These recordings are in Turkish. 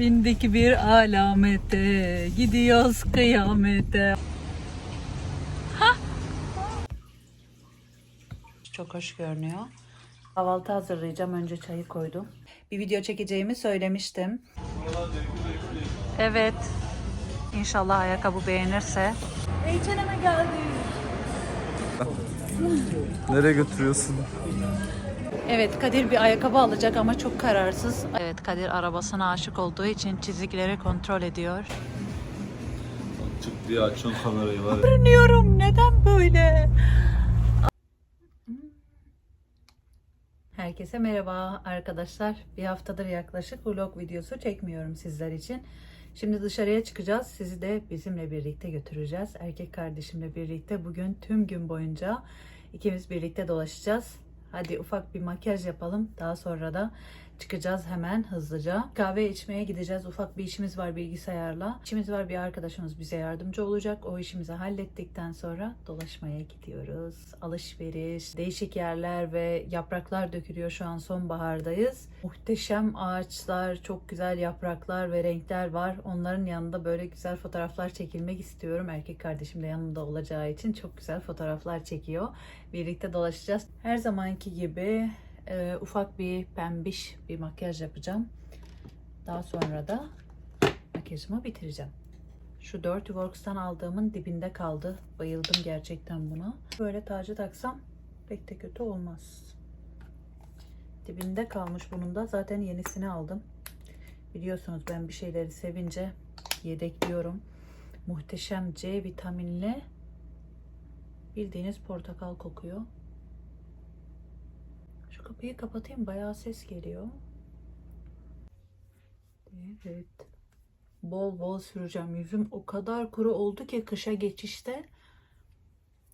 Bindik bir alamete, gidiyoruz kıyamete. Çok hoş görünüyor. Kahvaltı hazırlayacağım. Önce çayı koydum. Bir video çekeceğimi söylemiştim. Evet. İnşallah ayakkabı beğenirse. H&M'e geldik. Nereye götürüyorsun? Evet Kadir bir ayakkabı alacak ama çok kararsız. Evet Kadir arabasına aşık olduğu için çizikleri kontrol ediyor. Çık diye açın kamerayı var. Görünüyorum neden böyle? Herkese merhaba arkadaşlar. Bir haftadır yaklaşık vlog videosu çekmiyorum sizler için. Şimdi dışarıya çıkacağız. Sizi de bizimle birlikte götüreceğiz. Erkek kardeşimle birlikte bugün tüm gün boyunca ikimiz birlikte dolaşacağız. Hadi ufak bir makyaj yapalım. Daha sonra da çıkacağız hemen hızlıca. Kahve içmeye gideceğiz. Ufak bir işimiz var bilgisayarla. İşimiz var bir arkadaşımız bize yardımcı olacak. O işimizi hallettikten sonra dolaşmaya gidiyoruz. Alışveriş, değişik yerler ve yapraklar dökülüyor. Şu an sonbahardayız. Muhteşem ağaçlar, çok güzel yapraklar ve renkler var. Onların yanında böyle güzel fotoğraflar çekilmek istiyorum. Erkek kardeşim de yanımda olacağı için çok güzel fotoğraflar çekiyor. Birlikte dolaşacağız. Her zamanki gibi e, ufak bir pembiş bir makyaj yapacağım. Daha sonra da makyajımı bitireceğim. Şu Dirty Works'tan aldığımın dibinde kaldı. Bayıldım gerçekten buna. Böyle tacı taksam pek de kötü olmaz. Dibinde kalmış bunun da. Zaten yenisini aldım. Biliyorsunuz ben bir şeyleri sevince yedekliyorum. Muhteşem C vitaminli bildiğiniz portakal kokuyor. Kapıyı kapatayım bayağı ses geliyor. Evet. Bol bol süreceğim. Yüzüm o kadar kuru oldu ki kışa geçişte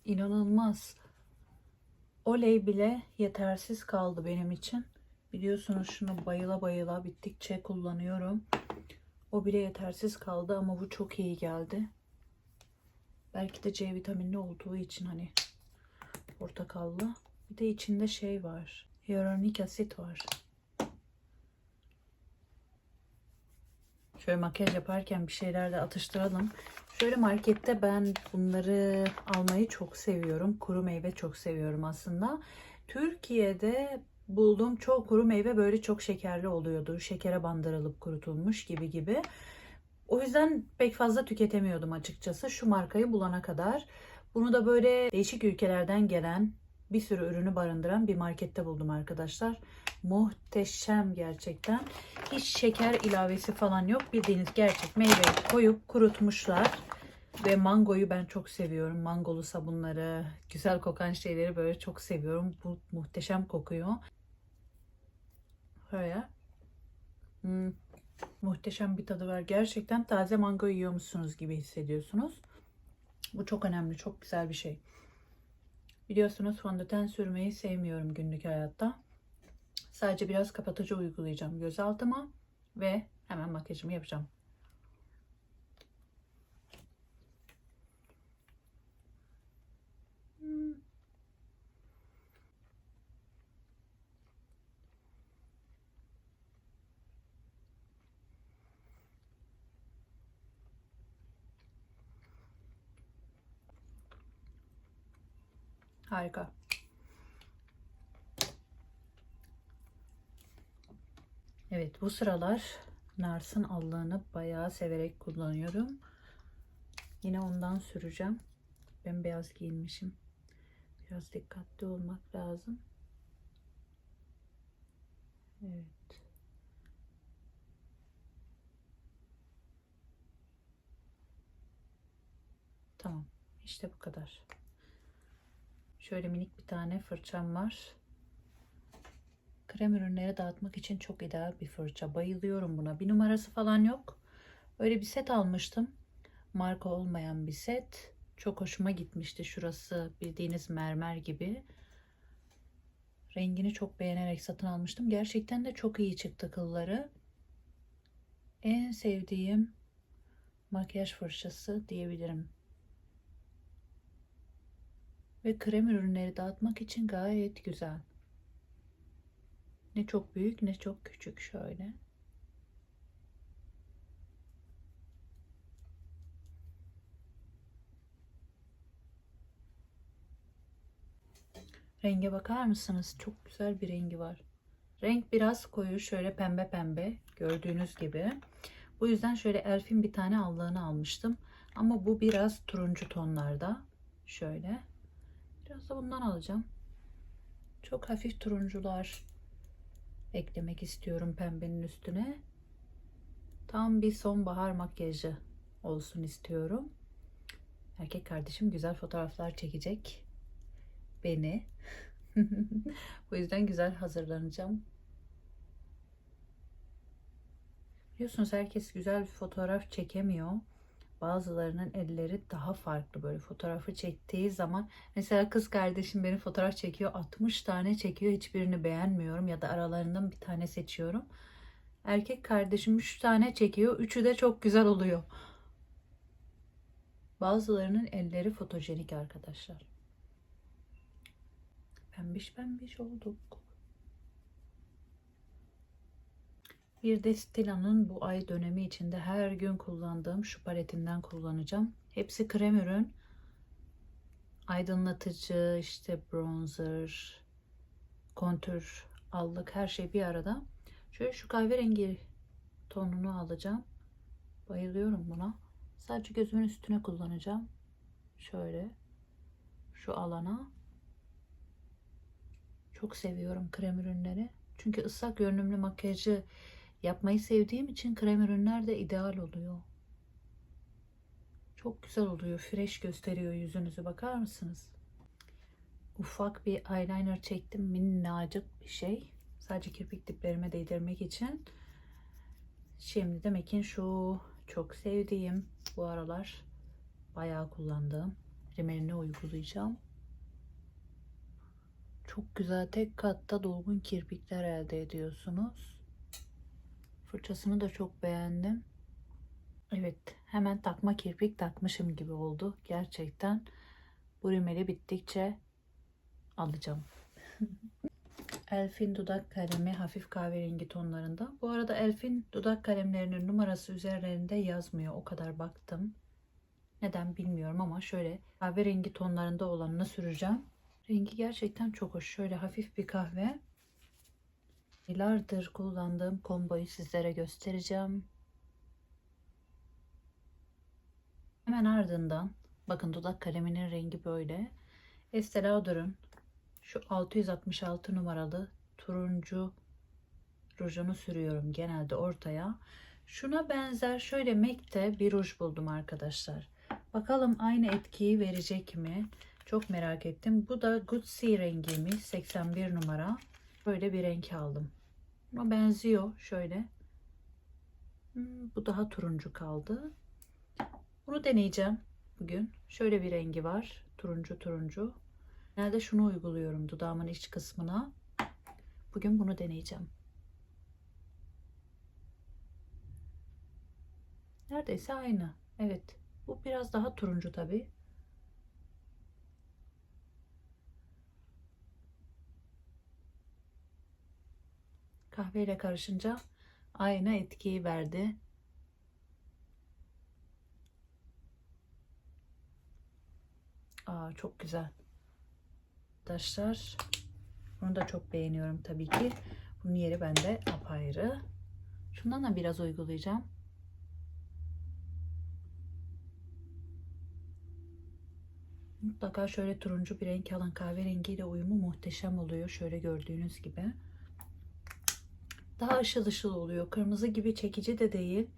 inanılmaz. Oley bile yetersiz kaldı benim için. Biliyorsunuz şunu bayıla bayıla bittikçe kullanıyorum. O bile yetersiz kaldı ama bu çok iyi geldi. Belki de C vitaminli olduğu için hani portakallı. Bir de içinde şey var. Hyaluronik asit var. Şöyle makyaj yaparken bir şeyler de atıştıralım. Şöyle markette ben bunları almayı çok seviyorum. Kuru meyve çok seviyorum aslında. Türkiye'de bulduğum çok kuru meyve böyle çok şekerli oluyordu. Şekere bandırılıp kurutulmuş gibi gibi. O yüzden pek fazla tüketemiyordum açıkçası şu markayı bulana kadar. Bunu da böyle değişik ülkelerden gelen bir sürü ürünü barındıran bir markette buldum arkadaşlar. Muhteşem gerçekten. Hiç şeker ilavesi falan yok. Bildiğiniz gerçek meyveyi koyup kurutmuşlar. Ve mangoyu ben çok seviyorum. Mangolu sabunları, güzel kokan şeyleri böyle çok seviyorum. Bu muhteşem kokuyor. Böyle. Hmm, muhteşem bir tadı var. Gerçekten taze mango yiyormuşsunuz gibi hissediyorsunuz. Bu çok önemli, çok güzel bir şey. Biliyorsunuz fondöten sürmeyi sevmiyorum günlük hayatta. Sadece biraz kapatıcı uygulayacağım göz altıma ve hemen makyajımı yapacağım. Harika. Evet bu sıralar Nars'ın allığını bayağı severek kullanıyorum. Yine ondan süreceğim. Ben beyaz giyinmişim. Biraz dikkatli olmak lazım. Evet. Tamam. İşte bu kadar. Şöyle minik bir tane fırçam var. Krem ürünleri dağıtmak için çok ideal bir fırça. Bayılıyorum buna. Bir numarası falan yok. Öyle bir set almıştım. Marka olmayan bir set. Çok hoşuma gitmişti. Şurası bildiğiniz mermer gibi. Rengini çok beğenerek satın almıştım. Gerçekten de çok iyi çıktı kılları. En sevdiğim makyaj fırçası diyebilirim ve krem ürünleri dağıtmak için gayet güzel. Ne çok büyük ne çok küçük şöyle. Renge bakar mısınız? Çok güzel bir rengi var. Renk biraz koyu şöyle pembe pembe gördüğünüz gibi. Bu yüzden şöyle Elf'in bir tane allığını almıştım. Ama bu biraz turuncu tonlarda. Şöyle. Biraz da bundan alacağım. Çok hafif turuncular eklemek istiyorum pembenin üstüne. Tam bir sonbahar makyajı olsun istiyorum. Erkek kardeşim güzel fotoğraflar çekecek. Beni. Bu yüzden güzel hazırlanacağım. Biliyorsunuz herkes güzel bir fotoğraf çekemiyor. Bazılarının elleri daha farklı böyle fotoğrafı çektiği zaman mesela kız kardeşim beni fotoğraf çekiyor 60 tane çekiyor hiçbirini beğenmiyorum ya da aralarından bir tane seçiyorum. Erkek kardeşim 3 tane çekiyor üçü de çok güzel oluyor. Bazılarının elleri fotojenik arkadaşlar. Pembiş pembiş olduk. Bir de Stila'nın bu ay dönemi içinde her gün kullandığım şu paletinden kullanacağım. Hepsi krem ürün. Aydınlatıcı, işte bronzer, kontür, allık her şey bir arada. Şöyle şu kahverengi tonunu alacağım. Bayılıyorum buna. Sadece gözümün üstüne kullanacağım. Şöyle şu alana. Çok seviyorum krem ürünleri. Çünkü ıslak görünümlü makyajı yapmayı sevdiğim için krem ürünler de ideal oluyor. Çok güzel oluyor. Fresh gösteriyor yüzünüzü. Bakar mısınız? Ufak bir eyeliner çektim. Minnacık bir şey. Sadece kirpik diplerime değdirmek için. Şimdi de MAC'in şu çok sevdiğim bu aralar bayağı kullandığım rimelini uygulayacağım. Çok güzel tek katta dolgun kirpikler elde ediyorsunuz. Fırçasını da çok beğendim. Evet hemen takma kirpik takmışım gibi oldu. Gerçekten bu rimeli bittikçe alacağım. Elf'in dudak kalemi hafif kahverengi tonlarında. Bu arada Elf'in dudak kalemlerinin numarası üzerlerinde yazmıyor. O kadar baktım. Neden bilmiyorum ama şöyle kahverengi tonlarında olanını süreceğim. Rengi gerçekten çok hoş. Şöyle hafif bir kahve. Yıllardır kullandığım komboyu sizlere göstereceğim. Hemen ardından bakın dudak kaleminin rengi böyle. Estee Lauder'ın şu 666 numaralı turuncu rujunu sürüyorum genelde ortaya. Şuna benzer şöyle MAC'te bir ruj buldum arkadaşlar. Bakalım aynı etkiyi verecek mi? Çok merak ettim. Bu da Sea rengiymiş. 81 numara. Böyle bir renk aldım. Buna benziyor şöyle. Hmm, bu daha turuncu kaldı. Bunu deneyeceğim bugün. Şöyle bir rengi var. Turuncu turuncu. Genelde şunu uyguluyorum dudağımın iç kısmına. Bugün bunu deneyeceğim. Neredeyse aynı. Evet. Bu biraz daha turuncu tabii. Kahveyle karışınca aynı etkiyi verdi. Aa, çok güzel. Arkadaşlar bunu da çok beğeniyorum tabii ki. Bunun yeri bende apayrı. Şundan da biraz uygulayacağım. Mutlaka şöyle turuncu bir renk alan kahverengiyle uyumu muhteşem oluyor. Şöyle gördüğünüz gibi. Daha ışıl ışıl oluyor. Kırmızı gibi çekici de değil.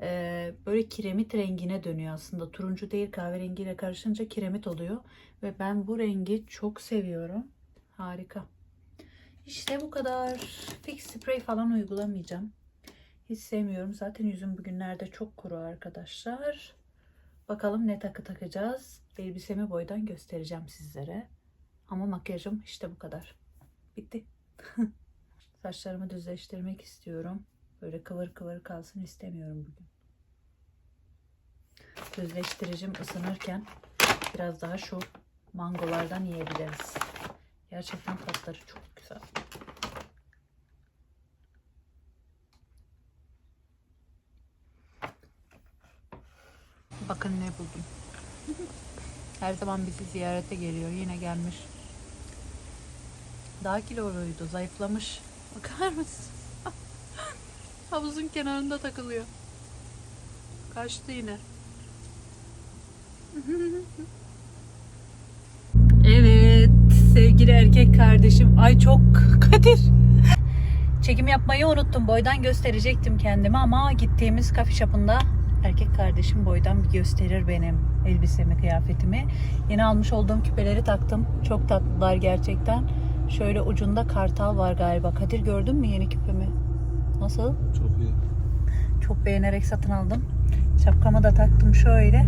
Ee, böyle kiremit rengine dönüyor aslında. Turuncu değil kahverengiyle karışınca kiremit oluyor. Ve ben bu rengi çok seviyorum. Harika. İşte bu kadar. Fix spray falan uygulamayacağım. Hiç sevmiyorum. Zaten yüzüm bugünlerde çok kuru arkadaşlar. Bakalım ne takı takacağız. Elbisemi boydan göstereceğim sizlere. Ama makyajım işte bu kadar. Bitti. Saçlarımı düzleştirmek istiyorum. Böyle kıvır kıvır kalsın istemiyorum bugün. Düzleştiricim ısınırken biraz daha şu mangolardan yiyebiliriz. Gerçekten tatları çok güzel. Bakın ne buldum. Her zaman bizi ziyarete geliyor. Yine gelmiş. daha kiloluydu. Zayıflamış. Bakar mısın? Havuzun kenarında takılıyor. Kaçtı yine. evet sevgili erkek kardeşim. Ay çok Kadir. Çekim yapmayı unuttum. Boydan gösterecektim kendimi ama gittiğimiz kafe shop'ında erkek kardeşim boydan bir gösterir benim elbisemi, kıyafetimi. Yeni almış olduğum küpeleri taktım. Çok tatlılar gerçekten. Şöyle ucunda kartal var galiba. Kadir gördün mü yeni küpemi? Nasıl? Çok iyi. Çok beğenerek satın aldım. Şapkamı da taktım şöyle.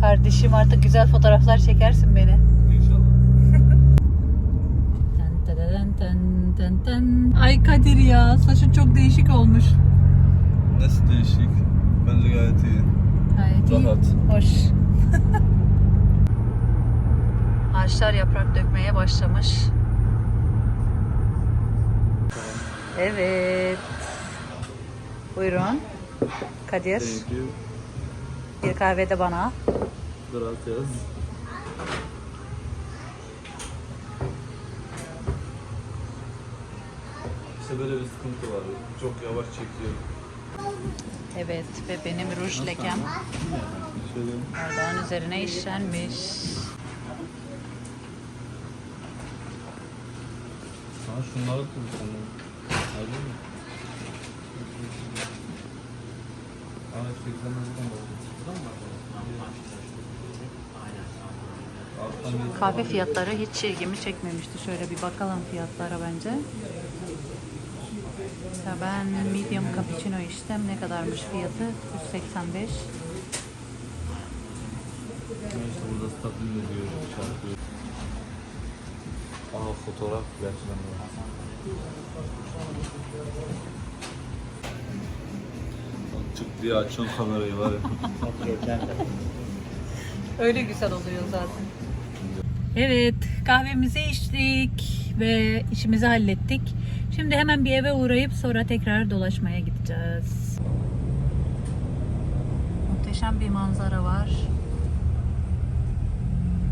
Kardeşim artık güzel fotoğraflar çekersin beni. İnşallah. Ay Kadir ya saçın çok değişik olmuş. Nasıl değişik? Bence gayet iyi. Gayet iyi. Rahat. Hoş. Ağaçlar yaprak dökmeye başlamış. Evet. Buyurun. Kadir. Thank you. Bir kahve de bana. Gracias. İşte böyle bir sıkıntı var. Çok yavaş çekiyor. Evet ve benim ruj lekem bardağın üzerine işlenmiş. sana şunları koysana. Aa Kahve fiyatları hiç ilgimi çekmemişti. Şöyle bir bakalım fiyatlara bence. Ya ben medium cappuccino içtim. Ne kadarmış fiyatı? 185. İşte burada ediyor, şarkı. Aa fotoğraf gerçekten. Çık diye açıyorsun kamerayı var. Öyle güzel oluyor zaten. Evet, kahvemizi içtik ve işimizi hallettik. Şimdi hemen bir eve uğrayıp sonra tekrar dolaşmaya gideceğiz. Muhteşem bir manzara var.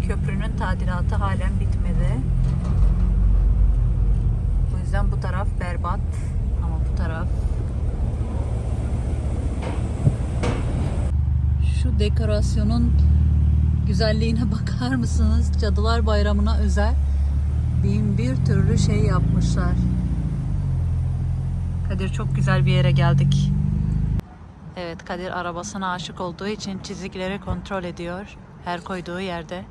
Köprünün tadilatı halen bitmedi. Yüzden bu taraf berbat ama bu taraf şu dekorasyonun güzelliğine bakar mısınız? Cadılar Bayramı'na özel bin bir türlü şey yapmışlar. Kadir çok güzel bir yere geldik. Evet Kadir arabasına aşık olduğu için çizikleri kontrol ediyor. Her koyduğu yerde.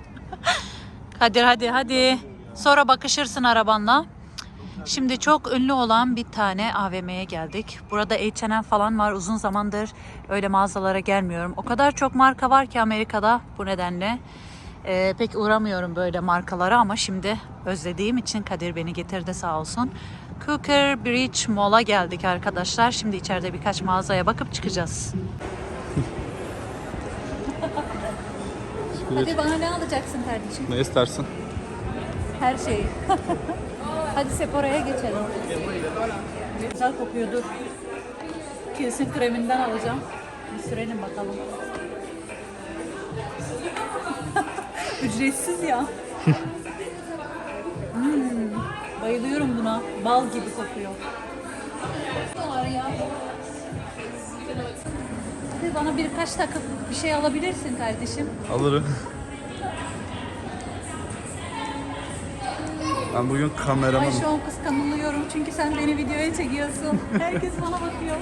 Kadir hadi hadi. Sonra bakışırsın arabanla. Şimdi çok ünlü olan bir tane AVM'ye geldik. Burada H&M falan var. Uzun zamandır öyle mağazalara gelmiyorum. O kadar çok marka var ki Amerika'da bu nedenle. Ee, pek uğramıyorum böyle markalara ama şimdi özlediğim için Kadir beni getirdi sağ olsun. Cooker Bridge Mall'a geldik arkadaşlar. Şimdi içeride birkaç mağazaya bakıp çıkacağız. Kadir bana ne alacaksın kardeşim? Ne istersin? Her şeyi. Hadi Sephora'ya geçelim. Güzel kokuyordu. Kesin kreminden alacağım. Bir sürelim bakalım. Ücretsiz ya. Hmm, bayılıyorum buna. Bal gibi kokuyor. Bana birkaç takım bir şey alabilirsin kardeşim. Alırım. Ben bugün Ay kameramanım. şu an kıskanılıyorum çünkü sen beni videoya çekiyorsun. Herkes bana bakıyor.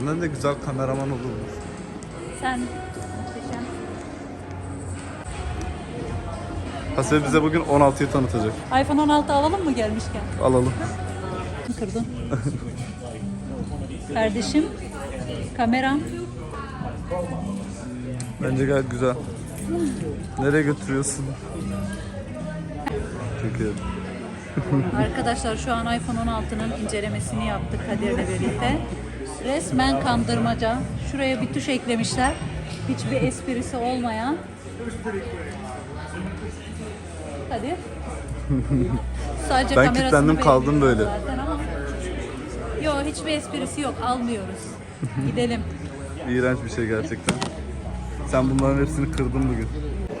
Benden de güzel kameraman olur. Sen Hasebe bize bugün 16'yı tanıtacak. iPhone 16 alalım mı gelmişken? Alalım. Kırdın. Kardeşim, kameram. Bence gayet güzel. Nereye götürüyorsun? Çünkü Arkadaşlar şu an iPhone 16'nın incelemesini yaptık Kadir'le birlikte. Resmen kandırmaca. Şuraya bir tuş eklemişler. Hiçbir esprisi olmayan. Kadir? Sadece Ben kamerasını kilitlendim, kaldım böyle. zaten ama- Yok hiçbir esprisi yok almıyoruz. Gidelim. İğrenç bir şey gerçekten. Sen bunların hepsini kırdın bugün.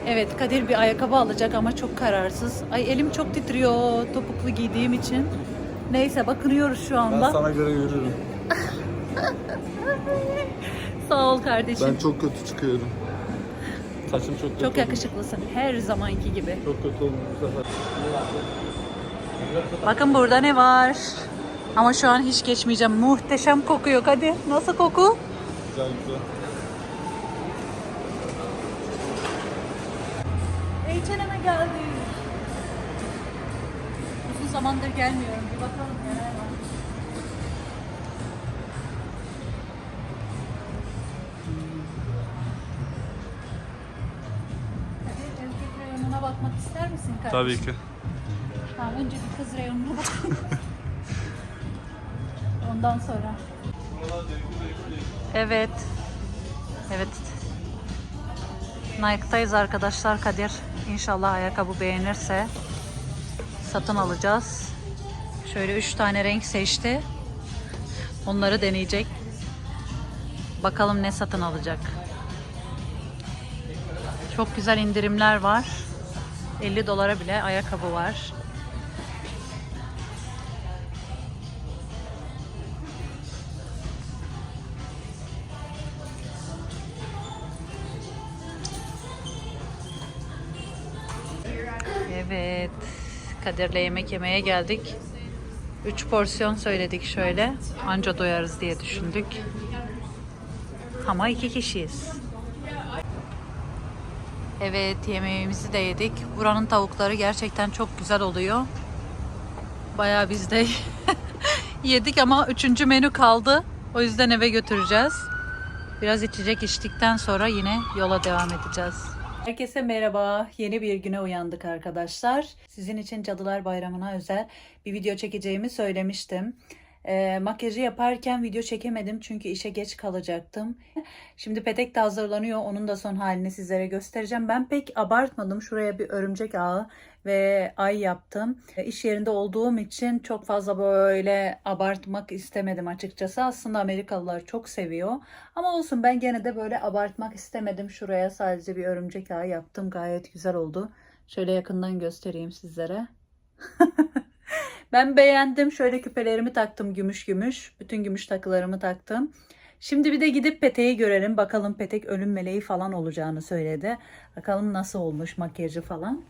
Evet Kadir bir ayakkabı alacak ama çok kararsız. Ay elim çok titriyor topuklu giydiğim için. Neyse bakınıyoruz şu anda. sana göre yürürüm. Sağ ol kardeşim. Ben çok kötü çıkıyorum. Saçım çok. Çok yakışıklısın her zamanki gibi. Çok kötü bu sefer. Bakın burada ne var. Ama şu an hiç geçmeyeceğim. Muhteşem kokuyor. Hadi nasıl koku? Güzel güzel. H&M'e geldik. Uzun zamandır gelmiyorum. Bir bakalım neler var. Bakmak ister misin kardeşim? Tabii ki. Tamam önce bir kız reyonuna bakalım. Ondan sonra. Evet. Evet. Nike'dayız arkadaşlar Kadir. İnşallah ayakkabı beğenirse satın alacağız. Şöyle üç tane renk seçti. Onları deneyecek. Bakalım ne satın alacak. Çok güzel indirimler var. 50 dolara bile ayakkabı var. Evet. Kadir'le yemek yemeye geldik. 3 porsiyon söyledik şöyle. Anca doyarız diye düşündük. Ama iki kişiyiz. Evet yemeğimizi de yedik. Buranın tavukları gerçekten çok güzel oluyor. Bayağı biz de yedik ama üçüncü menü kaldı. O yüzden eve götüreceğiz. Biraz içecek içtikten sonra yine yola devam edeceğiz. Herkese merhaba. Yeni bir güne uyandık arkadaşlar. Sizin için Cadılar Bayramı'na özel bir video çekeceğimi söylemiştim. Ee, makyajı yaparken video çekemedim çünkü işe geç kalacaktım. Şimdi petek de hazırlanıyor. Onun da son halini sizlere göstereceğim. Ben pek abartmadım. Şuraya bir örümcek ağı ve ay yaptım. E, İş yerinde olduğum için çok fazla böyle abartmak istemedim açıkçası. Aslında Amerikalılar çok seviyor. Ama olsun ben gene de böyle abartmak istemedim. Şuraya sadece bir örümcek ağı yaptım. Gayet güzel oldu. Şöyle yakından göstereyim sizlere. ben beğendim. Şöyle küpelerimi taktım gümüş gümüş. Bütün gümüş takılarımı taktım. Şimdi bir de gidip Petek'i görelim. Bakalım Petek ölüm meleği falan olacağını söyledi. Bakalım nasıl olmuş makyajı falan.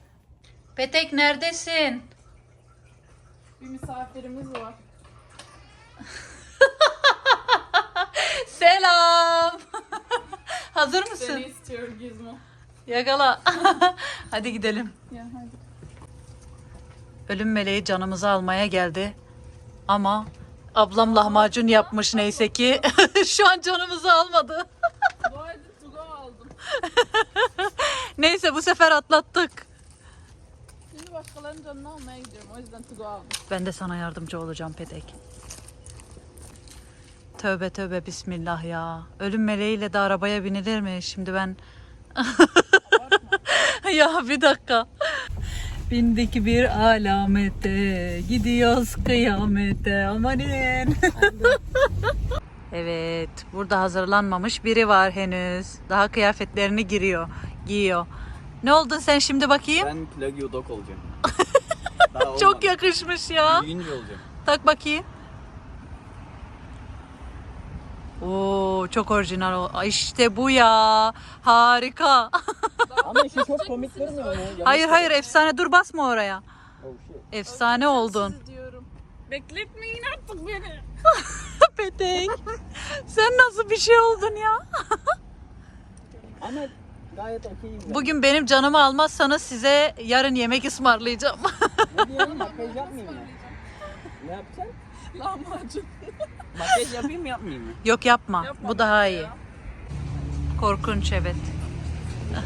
Petek neredesin? Bir misafirimiz var. Selam. Hazır mısın? Seni istiyor Gizmo. Yakala. Hadi gidelim. Ya hadi. Ölüm meleği canımızı almaya geldi. Ama ablam lahmacun yapmış neyse ki. Şu an canımızı almadı. Neyse bu sefer atlattık. Şimdi başkalarının canını almaya gidiyorum. O yüzden Tuga aldım. Ben de sana yardımcı olacağım Petek. Tövbe tövbe bismillah ya. Ölüm meleğiyle de arabaya binilir mi? Şimdi ben... ya bir dakika. Bindik bir alamete, gidiyoruz kıyamete, amanin. evet, burada hazırlanmamış biri var henüz. Daha kıyafetlerini giriyor, giyiyor. Ne oldun sen şimdi bakayım? Ben Plagio Dog olacağım. Daha Çok olmadı. yakışmış ya. Büyüyünce olacağım. Tak bakayım. Oo çok orijinal. ol- İşte bu ya. Harika. Ama işi çok komik durmuyor mu? Yanlış hayır hayır efsane dur basma oraya. Oh shit. Efsane oldun. Sizi diyorum. Bekletmeyin artık beni. Petek. Sen nasıl bir şey oldun ya? Ama gayet okeyim ben. Bugün benim canımı almazsanız size yarın yemek ısmarlayacağım. Ne diyelim makyaj yapmayayım mı? Ne yapacaksın? Lahmacun. Makyaj yapayım mı yapmayayım mı? Yok yapma. Yapma Bu daha iyi. ya. Korkunç evet.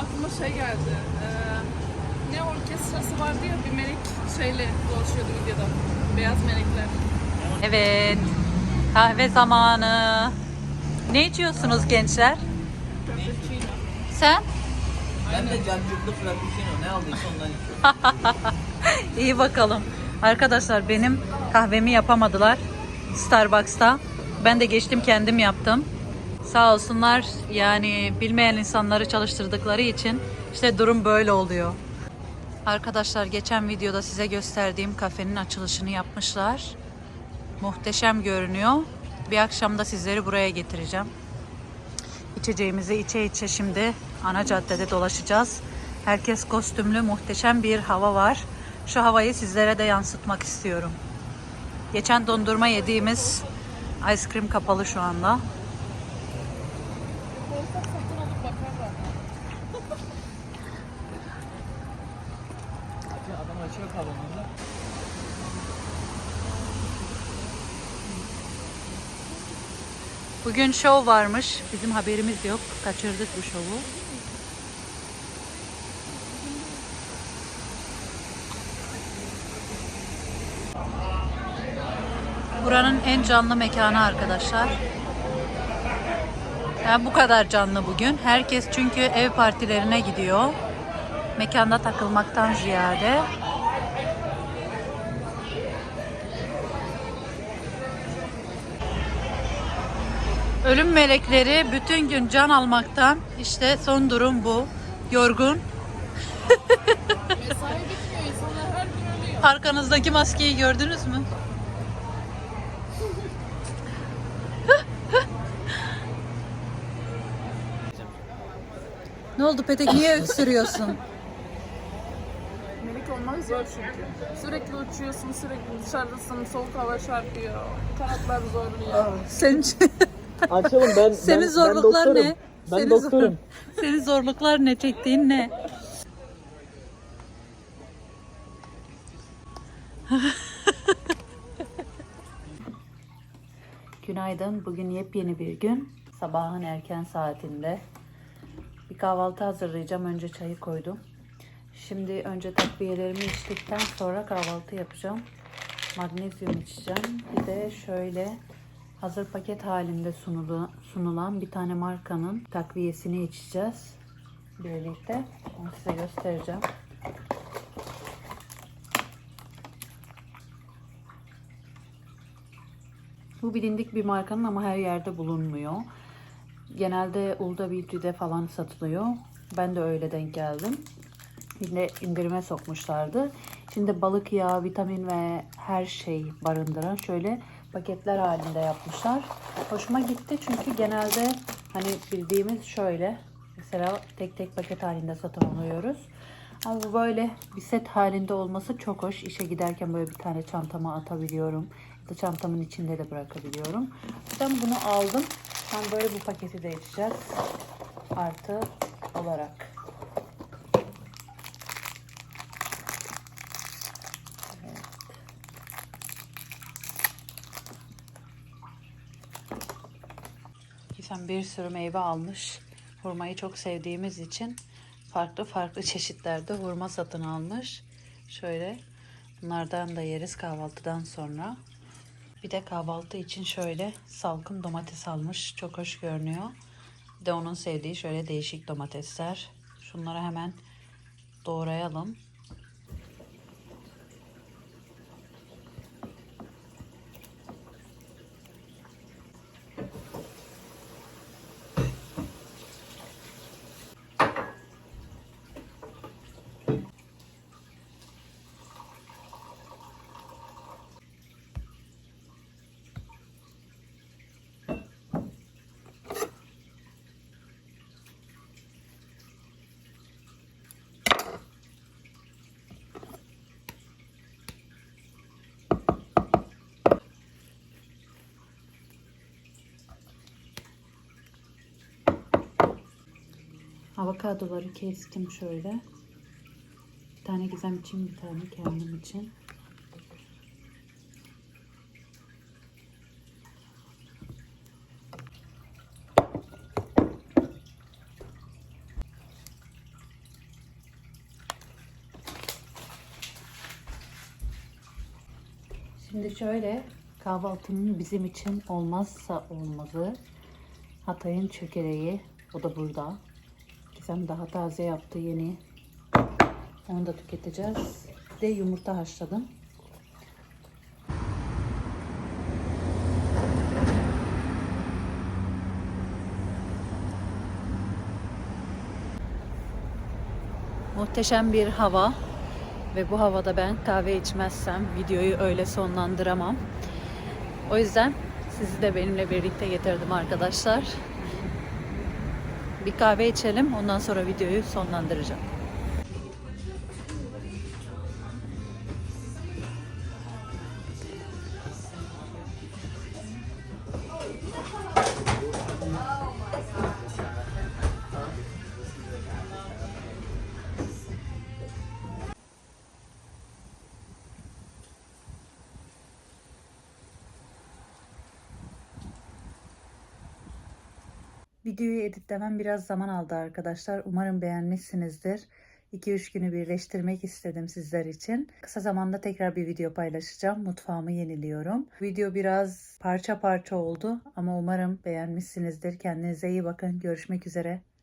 Aklıma şey geldi. Ee, ne orkestrası vardı ya bir melek şeyle dolaşıyordu videoda. Beyaz melekler. Evet. Kahve zamanı. Ne içiyorsunuz gençler? Sen? Ben de cacıklı frappuccino ne aldıysa ondan içiyorum. İyi bakalım. Arkadaşlar benim kahvemi yapamadılar Starbucks'ta. Ben de geçtim kendim yaptım. Sağ olsunlar yani bilmeyen insanları çalıştırdıkları için işte durum böyle oluyor. Arkadaşlar geçen videoda size gösterdiğim kafenin açılışını yapmışlar. Muhteşem görünüyor. Bir akşam da sizleri buraya getireceğim. İçeceğimizi içe içe şimdi ana caddede dolaşacağız. Herkes kostümlü muhteşem bir hava var. Şu havayı sizlere de yansıtmak istiyorum. Geçen dondurma yediğimiz ice cream kapalı şu anda. Bugün şov varmış. Bizim haberimiz yok. Kaçırdık bu şovu. Buranın en canlı mekanı arkadaşlar. Yani bu kadar canlı bugün. Herkes çünkü ev partilerine gidiyor. Mekanda takılmaktan ziyade. Ölüm melekleri bütün gün can almaktan işte son durum bu. Yorgun. Mesai bitmiyor. İnsanlar her gün ölüyor. Arkanızdaki maskeyi gördünüz mü? ne oldu Petek niye öksürüyorsun? Melik olmak zor çünkü. Sürekli uçuyorsun, sürekli dışarıdasın, soğuk hava çarpıyor. Kanatlar zorluyor. Senin, Açalım ben senin ben, zorluklar ben ne? Ben Senin doktorum. zor- senin zorluklar ne? Çektiğin ne? Günaydın. Bugün yepyeni bir gün. Sabahın erken saatinde. Bir kahvaltı hazırlayacağım. Önce çayı koydum. Şimdi önce takviyelerimi içtikten sonra kahvaltı yapacağım. Magnezyum içeceğim. Bir de şöyle hazır paket halinde sunulan bir tane markanın takviyesini içeceğiz. Birlikte. Onu size göstereceğim. Bu bilindik bir markanın ama her yerde bulunmuyor. Genelde Ulda Beauty'de falan satılıyor. Ben de öyle denk geldim. Yine indirime sokmuşlardı. İçinde balık yağı, vitamin ve her şey barındıran şöyle paketler halinde yapmışlar. Hoşuma gitti çünkü genelde hani bildiğimiz şöyle mesela tek tek paket halinde satın alıyoruz. Ama bu böyle bir set halinde olması çok hoş. İşe giderken böyle bir tane çantama atabiliyorum. Da çantamın içinde de bırakabiliyorum. Ben bunu aldım. Ben böyle bu paketi de içeceğiz. Artı olarak. Bir sürü meyve almış. Hurmayı çok sevdiğimiz için farklı farklı çeşitlerde hurma satın almış. Şöyle bunlardan da yeriz kahvaltıdan sonra. Bir de kahvaltı için şöyle salkım domates almış. Çok hoş görünüyor. Bir de onun sevdiği şöyle değişik domatesler. Şunları hemen doğrayalım. Avokadoları kestim şöyle. Bir tane gizem için, bir tane kendim için. Şimdi şöyle kahvaltının bizim için olmazsa olmazı Hatay'ın çökereği. O da burada. Gizem daha taze yaptı yeni. Onu da tüketeceğiz. De yumurta haşladım. Muhteşem bir hava ve bu havada ben kahve içmezsem videoyu öyle sonlandıramam. O yüzden sizi de benimle birlikte getirdim arkadaşlar. Bir kahve içelim ondan sonra videoyu sonlandıracağım. Videoyu editlemem biraz zaman aldı arkadaşlar. Umarım beğenmişsinizdir. 2-3 günü birleştirmek istedim sizler için. Kısa zamanda tekrar bir video paylaşacağım. Mutfağımı yeniliyorum. Video biraz parça parça oldu ama umarım beğenmişsinizdir. Kendinize iyi bakın. Görüşmek üzere.